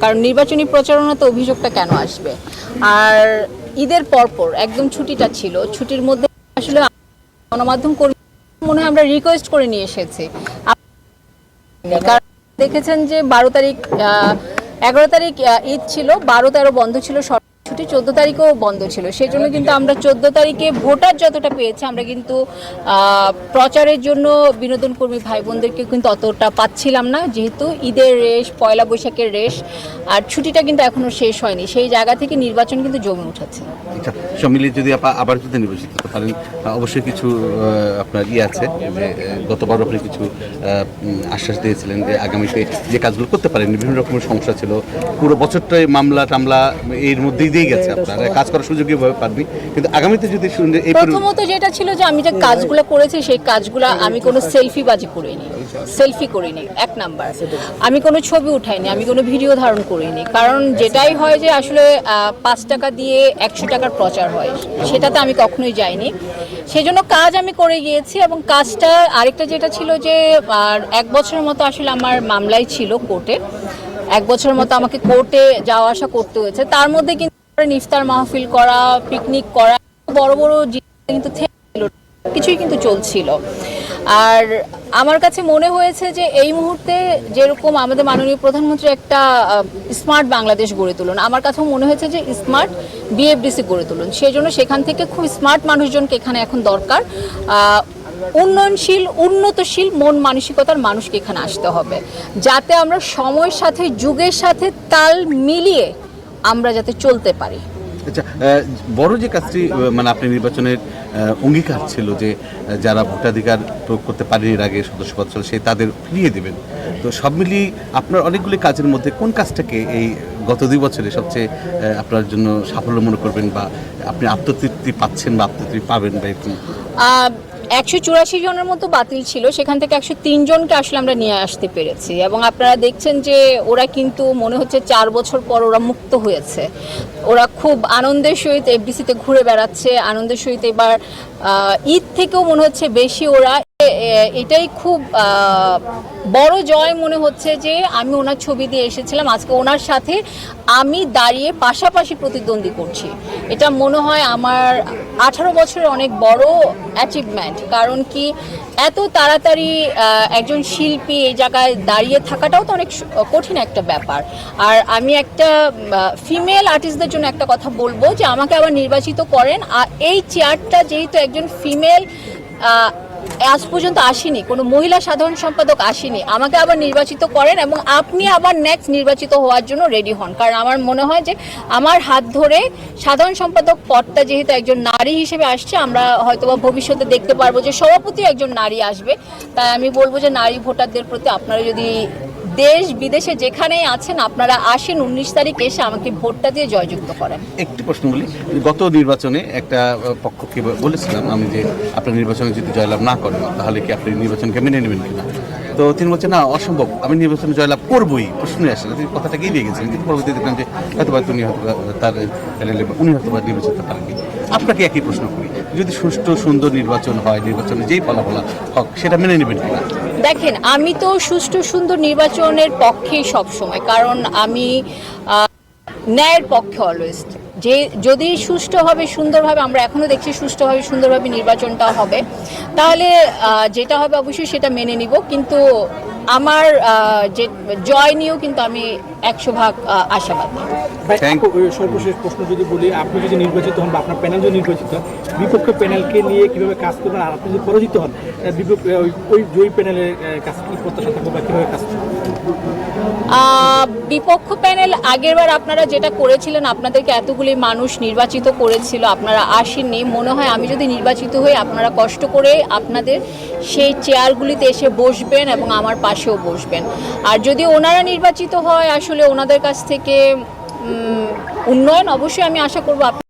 কারণ নির্বাচনী প্রচারণাতে অভিযোগটা কেন আসবে? আর ঈদের পরপর একদম ছুটিটা ছিল, ছুটির মধ্যে আসলে গণমাধ্যম কর্মী মনে হয় আমরা রিকোয়েস্ট করে নিয়ে এসেছি। কারণ দেখেছেন যে বারো তারিখ এগারো তারিখ ঈদ ছিল, বারো তেরো বন্ধ ছিল, সরকারি ছুটি চোদ্দ তারিখেও বন্ধ ছিল সেই জন্য কিন্তু আমরা চোদ্দ তারিখে ভোটার যতটা পেয়েছি আমরা কিন্তু প্রচারের জন্য বিনোদন কর্মী ভাই বোনদেরকে কিন্তু অতটা পাচ্ছিলাম না যেহেতু ঈদের রেশ পয়লা বৈশাখের রেশ আর ছুটিটা কিন্তু এখনও শেষ হয়নি সেই জায়গা থেকে নির্বাচন কিন্তু জমে উঠেছে। আচ্ছা যদি আপা আবার যদি নির্বাচিত পারেন অবশ্যই কিছু আপনার ইয়ে আছে যে গতবার আপনি কিছু আশ্বাস দিয়েছিলেন যে আগামীতে যে কাজগুলো করতে পারেন বিভিন্ন রকমের সমস্যা ছিল পুরো বছরটাই মামলা টামলা এর মধ্যেই দিয়ে গেছে আপনার কাজ করার সুযোগই পাননি। কিন্তু আগামীতে যদি এই প্রথমত যেটা ছিল যে আমি যে কাজগুলো করেছি সেই কাজগুলো আমি কোনো সেলফি বাজি করিনি। সেলফি করিনি এক নাম্বার। আমি কোনো ছবি উঠাইনি আমি কোনো ভিডিও ধারণ করিনি। কারণ যেটাই হয় যে আসলে পাঁচ টাকা দিয়ে একশো টাকার প্রচার হয় সেটাতে আমি কখনোই যাইনি। সেজন্য কাজ আমি করে গিয়েছি এবং কাজটা আরেকটা যেটা ছিল যে আর এক বছরের মতো আসলে আমার মামলাই ছিল কোর্টে। এক বছরের মতো আমাকে কোর্টে যাওয়া আসা করতে হয়েছে। তার মধ্যে কিন্তু ইফতার মাহফিল করা পিকনিক করা, বড় বড় কিন্তু কিছুই কিন্তু চলছিল। আর আমার কাছে মনে হয়েছে যে এই মুহূর্তে যেরকম আমাদের মাননীয় প্রধানমন্ত্রী একটা স্মার্ট বাংলাদেশ গড়ে তুলুন, আমার কাছেও মনে হয়েছে যে স্মার্ট বিএফডিসি গড়ে তুলুন। সেই জন্য সেখান থেকে খুব স্মার্ট মানুষজনকে এখানে এখন দরকার। উন্নয়নশীল, উন্নতশীল মন মানসিকতার মানুষকে এখানে আসতে হবে, যাতে আমরা সময়ের সাথে, যুগের সাথে তাল মিলিয়ে আমরা যাতে চলতে পারি। আচ্ছা বড় যে কাজটি মানে আপনি নির্বাচনের অঙ্গীকার ছিল যে যারা ভোটাধিকার প্রয়োগ করতে পারেনি এর আগে সদস্য পদ ছিল, সে তাদের ফিরিয়ে দেবেন। তো সব মিলিয়ে আপনার অনেকগুলি কাজের মধ্যে কোন কাজটাকে এই গত দুই বছরে সবচেয়ে আপনার জন্য সাফল্য মনে করবেন বা আপনি আত্মতৃপ্তি পাচ্ছেন বা আত্মতৃপ্তি পাবেন বা এরকম? একশো চুরাশি জনের মতো বাতিল ছিল, সেখান থেকে একশো তিন জনকে আসলে আমরা নিয়ে আসতে পেরেছি। এবং আপনারা দেখছেন যে ওরা কিন্তু মনে হচ্ছে চার বছর পর ওরা মুক্ত হয়েছে। ওরা খুব আনন্দের সহিত এফডিসিতে ঘুরে বেড়াচ্ছে, আনন্দের সহিত এবার ঈদ থেকেও মনে হচ্ছে বেশি ওরা এটাই খুব বড় জয় মনে হচ্ছে যে আমি ওনার ছবি দিয়ে এসেছিলাম। আজকে ওনার সাথে আমি দাঁড়িয়ে পাশাপাশি প্রতিদ্বন্দ্বী করছি। এটা মনে হয় আমার আঠারো বছরের অনেক বড় অ্যাচিভমেন্ট কারণ কি, এত তাড়াতাড়ি একজন শিল্পী এই জায়গায় দাঁড়িয়ে থাকাটাও তো অনেক কঠিন একটা ব্যাপার। আর আমি একটা ফিমেল আর্টিস্টদের জন্য একটা কথা বলব যে আমাকে আবার নির্বাচিত করেন। আর এই চেয়ারটা যেহেতু একজন ফিমেল আজ পর্যন্ত আসেনি, কোনো মহিলা সাধারণ সম্পাদক আসেনি। আমাকে আবার নির্বাচিত করেন এবং আপনি আবার নেক্সট নির্বাচিত হওয়ার জন্য রেডি হন। কারণ আমার মনে হয় যে আমার হাত ধরে সাধারণ সম্পাদক পদটা যেহেতু একজন নারী হিসেবে আসছে, আমরা হয়তোবা ভবিষ্যতে দেখতে পারব যে সভাপতি একজন নারী আসবে। তাই আমি বলব যে নারী ভোটারদের প্রতি আপনারা যদি দেশ, বিদেশে যেখানেই আছেন, আপনারা আসেন, উনিশ তারিখ এসে আমাকে ভোটটা দিয়ে জয়যুক্ত করেন। একটি প্রশ্ন বলি, গত নির্বাচনে একটা পক্ষকে বলেছিলাম আমি যে আপনার নির্বাচনে যদি জয়লাভ না করেন, তাহলে কি আপনি নির্বাচনকে মেনে নেবেন কিনা? তো তিনি বলছেন, না, অসম্ভব। আমি নির্বাচনে জয়লাভ করবই। প্রশ্নই আসে না। তিনি কথাটাকে এড়িয়ে গেছেন। কিন্তু পরবর্তী দেখলাম যে হয়তো বা তিনি হয়তো তার প্যানেলে, উনি হয়তো বা নির্বাচিত পারেননি আপনাকে একই প্রশ্ন করি, যদি সুষ্ঠু, সুন্দর নির্বাচন হয়, নির্বাচনে যেই ফলাফল হোক, সেটা মেনে নেবেন কিনা? দেখেন, আমি তো সুষ্ঠু সুন্দর নির্বাচনের পক্ষেই সবসময়, কারণ আমি ন্যায়ের পক্ষে অলওয়েজ যে, যদি সুষ্ঠুভাবে, সুন্দরভাবে, আমরা এখনও দেখছি সুষ্ঠুভাবে, সুন্দরভাবে নির্বাচনটা হবে, তাহলে যেটা হবে অবশ্যই সেটা মেনে নিব, কিন্তু আমার আহ, যে জয় নিয়েও কিন্তু আমি একশো ভাগ আশাবাদী। সর্বশেষ প্রশ্ন যদি বলি আপনি যদি নির্বাচিত হন বা আপনার প্যানেল যদি নির্বাচিত হন বিপক্ষ প্যানেলকে নিয়ে কীভাবে কাজ করবেন আর আপনি যদি পরাজিত হন আহ, বিপক্ষ ওই জয়ী প্যানেলের কাছে কি প্রত্যাশা থাকবে বা কীভাবে কাজ করবেন? বিপক্ষ প্যানেল আগেরবার আপনারা যেটা করেছিলেন আপনাদেরকে এতগুলি মানুষ নির্বাচিত করেছিল আপনারা আসেননি। মনে হয় আমি যদি নির্বাচিত হই আপনারা কষ্ট করে আপনাদের সেই চেয়ারগুলিতে এসে বসবেন এবং আমার পাশেও বসবেন। আর যদি ওনারা নির্বাচিত হয়, আসলে ওনাদের কাছ থেকে উন্নয়ন অবশ্যই আমি আশা করব